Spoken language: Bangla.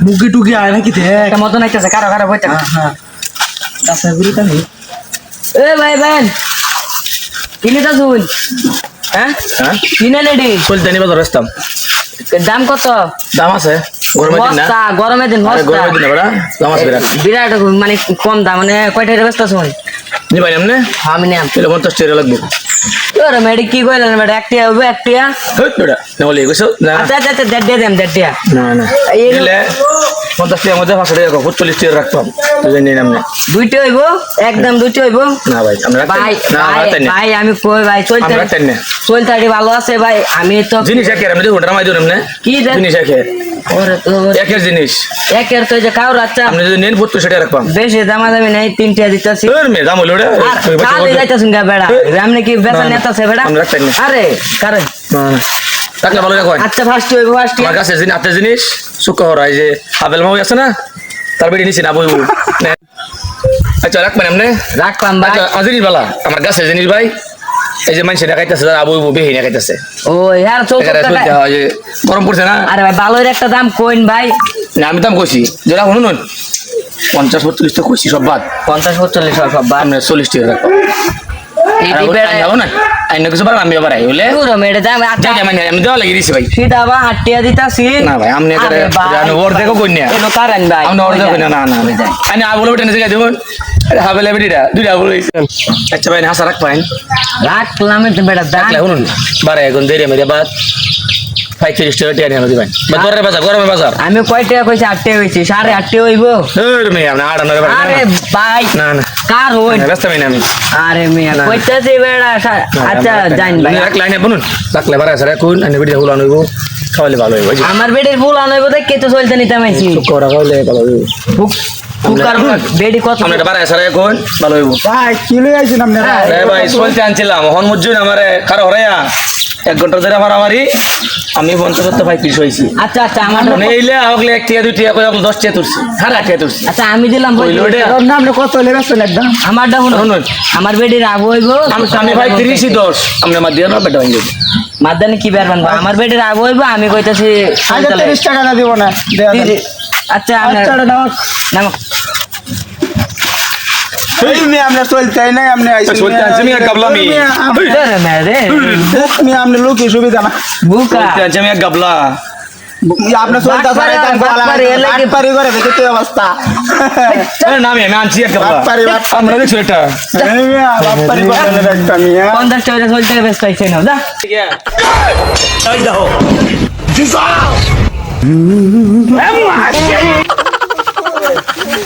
মুগি টুকি আয় নাকি দেখ। মতন আইতেছে কারও কারও বইতে হ্যাঁ হ্যাঁ। গাছের গুড়ি কানি এ ভাই ভাই কিনে তো শুন হ্যাঁ? হ্যাঁ? কিনে নেডি চলতে নিবা তো রাস্তাম দাম কত? দাম আছে গরমের দিন না। গরমের দিন বস্তা গরমের দিন না বড়া দাম আছে বিরাট। বিরাট মানে কম দাম মানে কয়টা ব্যস্ত শুন নিবাই এমনি আমি নিয়াম। তাহলে পঞ্চাশ টাকা লাগবে। ওরে মেডি কি কইলেন মেডি একটিয়া হবে একটিয়া হেট বেটা। নেবলি গেছো না। আচ্ছা আচ্ছা দেড় দেন দেড় না না। এই নিলে পঞ্চাশ টাকার মধ্যে পাঁচশো টাকা চল্লিশ টাকা রাখতাম। তুই নিয়ে নাম দুইটা হইব? একদম দুইটা হইব? না ভাই আমরা ভাই ভাই আমি কই ভাই চলতে চলতে ভালো আছে ভাই আমি তো জিনিস একের আমি দেখুন রামাই ধরুন না। কি? জিনিস তো একের জিনিস। একের তো যে কাউ রাচ্চা আপনি যদি নেন পড়তো সেটা রাখবাম বেশি দামা দামি নাই তিনটা দিতেছি। তোর মেয়ে দাম হলো ওটা আর কালে যাইতাছুন গা বেড়া। আমনে কি বেচা। নেতাছে বেড়া। আরে কারে? রাখলে ভালো রাখো আচ্ছা ফার্স্ট হইব ফার্স্ট আমার কাছে জিনিস আপনার জিনিস সুখ হরাই যে আপেল মাউ আছে না তার বেড়ে নিছি না বইব। আচ্ছা রাখবেন এমনি রাখলাম ভাই। আচ্ছা আর জিনিস বালা আমার কাছে জিনিস ভাই এই যে মানুষ দেখাইতেছে তারা আবু বেহি দেখাইতেছে ও হয় গরম পড়ছে না। আরে ভাই ভালোর একটা দাম কইন ভাই। না আমি দাম কইছি। যেটা শুনুন পঞ্চাশ বত্রিশ তো কইছি সব বাদ। পঞ্চাশ পঁচল্লিশ সব বাদ। চল্লিশ টাকা। না আইন কিছু পারব আমি আবার আই বলে পুরো মেরে দাম আচ্ছা। যাই আমি আমি দেওয়া লাগিয়ে দিছি ভাই। সিধা বা আটিয়া দিতাছি। না ভাই, আমনে করে আরে জানো, ওর দেখো কইন্যা। এলো কারেন ভাই আমি অর্ডার করি না না না। আমি আবুল বেটে নিয়ে দেবো হাবেলে বেটিটা দুইটা আবুল আচ্ছা ভাই হাসা রাখ পাইন রাখলাম তো বেটা রাখলে শুনুন। বারে এখন দেরি মেরে বাদ। পঁয়ত্রিশ টাকা টিয়া নিয়ে দিবেন। গরমের বাজার গরমের বাজার। আমি কয় টাকা কইছি? আটটে হইছি সাড়ে আটটে হইব। ধুর মেয়ে আপনি আট আনারে বাড়ি আরে ভাই না না। কার হইন না, ব্যস্ত না আমি। আরে মিয়া না। কইতাছি বেড়া না, আচ্ছা আমি জান ভাই। রাখলে আইনে বলুন রাখলে বারে আছে রাখুন। আইনে বেটিটা হুলান হইব খাওয়ালে ভালো হইব? আমার বেডের ভুল আনইব দেখ কে তো চলতে নিতাম আইছি। শুক্র খাওয়ালে ভালো হইব। বেডি কত হইব। ভাই কি লই হ্যাঁ, ভাই চলতে আনছিলাম। হন মুজুন আমারে কারও হরাইয়া। এক ঘণ্টা ধরে আমার আমারই আমি পঞ্চাশ সত্তর পঁয়ত্রিশ হয়েছি। আচ্ছা আচ্ছা আমার মানে এইলে আগলে এক টিয়া দুই টিয়া করে দশ টিয়া তুলছি হ্যাঁ আট টিয়া তুলছি। আচ্ছা আমি দিলাম রে কত লে বেছেন একদম শুনুন শুনুন। আমার বেডির আগ হইব। আমি আমি ভাই তিরিশই দশ আমরা মার দিয়ে না বেটা ভাঙে মাদানি কি বের বানবো? আমার বেডির আগ হইব আমি কইতাছি আগে সন্তালে। তিরিশ টাকা না দিব না। আচ্ছা আচ্ছা নামক এই মেয়ে আমরা চলতে নাই আপনি আইছেন চলতে আনছি মেয়ে, গাবলা মেয়ে। মেয়ে, আম- ধরে মেরে দেখ মেয়ে আপনি লোকই সুবিধা না বুকা চলতে আনছি আমি এক গাবলা আপনি চলতে বাটপারে, বাটপারে, এলে কি- পারি করে দেখি তো অবস্থা আরে না আমি আমি আনছি এক গাবলা বাটপারি, বাটপারি। আমরা দেখছ এটা এই মেয়ে, বাটপারি করে একটা মেয়ে। পঞ্চাশ টাকা চলতে ব্যস্ত হয়েছে না যা